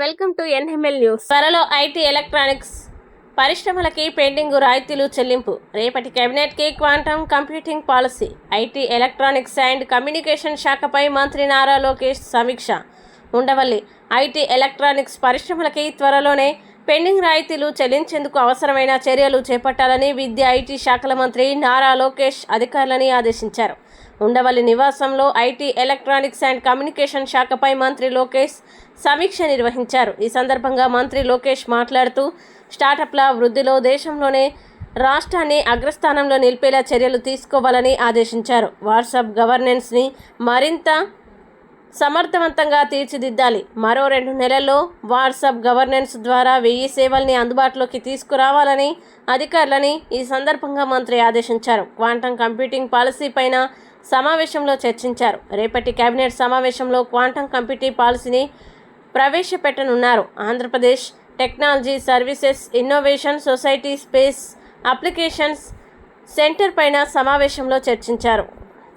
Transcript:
Welcome to NML news. త్వరలో IT electronics పరిశ్రమలకి pending రాయితీలు చెల్లింపు. రేపటి కేబినెట్కి quantum computing policy. IT electronics and communication శాఖపై మంత్రి నారా లోకేష్ సమీక్ష. ఉండవల్లి ఐటీ ఎలక్ట్రానిక్స్ పరిశ్రమలకి త్వరలోనే పెండింగ్ రాయితీలు చెల్లించేందుకు అవసరమైన చర్యలు చేపట్టాలని విద్య ఐటీ శాఖల మంత్రి నారా లోకేష్ అధికారులని ఆదేశించారు. ఉండవల్లి నివాసంలో ఐటీ ఎలక్ట్రానిక్స్ అండ్ కమ్యూనికేషన్ శాఖపై మంత్రి లోకేష్ సమీక్ష నిర్వహించారు. ఈ సందర్భంగా మంత్రి లోకేష్ మాట్లాడుతూ స్టార్టప్ల వృద్ధిలో దేశంలోనే రాష్ట్రాన్ని అగ్రస్థానంలో నిలిపేలా చర్యలు తీసుకోవాలని ఆదేశించారు. వాట్సాప్ గవర్నెన్స్ని మరింత సమర్థవంతంగా తీర్చిదిద్దాలి. మరో రెండు నెలల్లో వాట్సాప్ గవర్నెన్స్ ద్వారా వెయ్యి సేవల్ని అందుబాటులోకి తీసుకురావాలని అధికారులని ఈ సందర్భంగా మంత్రి ఆదేశించారు. క్వాంటం కంప్యూటింగ్ పాలసీ పైన సమావేశంలో చర్చించారు. రేపటి కేబినెట్ సమావేశంలో క్వాంటం కంప్యూటింగ్ పాలసీని ప్రవేశపెట్టనున్నారు. Andhra Pradesh technology services innovation society space applications centre పైన సమావేశంలో చర్చించారు.